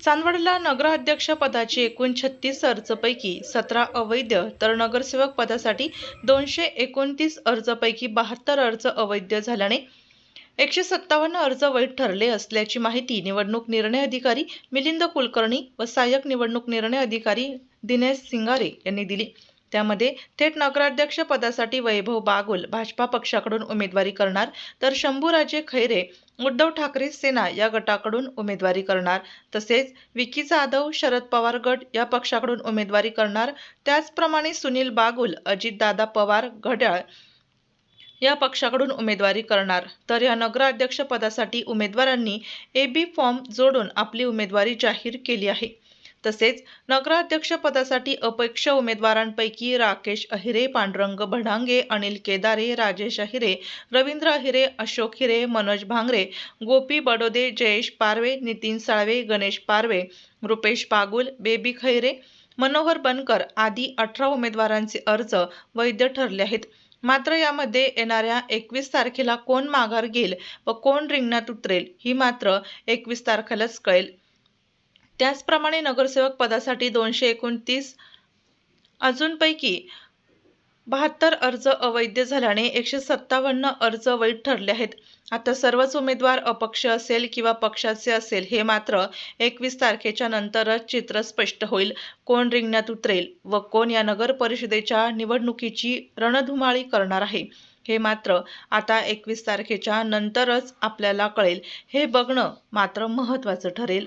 चांदवडला नगराध्यक्षपदाची एकूण छत्तीस अर्जपैकी सतरा अवैध तर नगरसेवक पदासाठी दोनशे एकोणतीस अर्जपैकी बहात्तर अर्ज अवैध झाल्याने एकशे सत्तावन्न अर्ज वैध ठरले असल्याची माहिती निवडणूक निर्णय अधिकारी मिलिंद कुलकर्णी व सहाय्यक निवडणूक निर्णय अधिकारी दिनेश सिंगारे यांनी दिली. त्यामध्ये थेट नगराध्यक्ष पदासाठी वैभव बागुल भाजपा पक्षाकडून उमेदवारी करणार तर शंभूराजे खैरे उद्धव ठाकरे सेना या गटाकडून उमेदवारी करणार. तसेच विकी जाधव शरद पवार गट या पक्षाकडून उमेदवारी करणार. त्याचप्रमाणे सुनील बागुल अजितदादा पवार घड्याळ या पक्षाकडून उमेदवारी करणार. तर या नगराध्यक्ष पदासाठी उमेदवारांनी ए बी फॉर्म जोडून आपली उमेदवारी जाहीर केली आहे. तसेच नगराध्यक्षपदासाठी अपेक्ष अपक्ष उमेदवारांपैकी राकेश अहिरे पांडुरंग भडांगे अनिल केदारे राजेश अहिरे रवींद्र अहिरे अशोक हिरे मनोज भांगरे गोपी बडोदे जयेश पारवे नितीन साळवे गणेश पारवे रुपेश पागुल बेबी खैरे मनोहर बनकर आदी अठरा उमेदवारांचे अर्ज वैध ठरले आहेत. मात्र यामध्ये येणाऱ्या एकवीस तारखेला कोण माघार घेईल व कोण रिंगणात उतरेल ही मात्र एकवीस तारखेलाच कळेल. त्याचप्रमाणे नगरसेवक पदासाठी दोनशे एकोणतीस अजूनपैकी बहात्तर अर्ज अवैध झाल्याने एकशे सत्तावन्न अर्ज वैध ठरले आहेत. आता सर्वच उमेदवार अपक्ष असेल किंवा पक्षाचे असेल हे मात्र एकवीस तारखेच्या नंतरच चित्र स्पष्ट होईल. कोण रिंगणात उतरेल व कोण या नगर परिषदेच्या निवडणुकीची रणधुमाळी करणार आहे हे मात्र आता एकवीस तारखेच्या नंतरच आपल्याला कळेल. हे बघणं मात्र महत्त्वाचं ठरेल.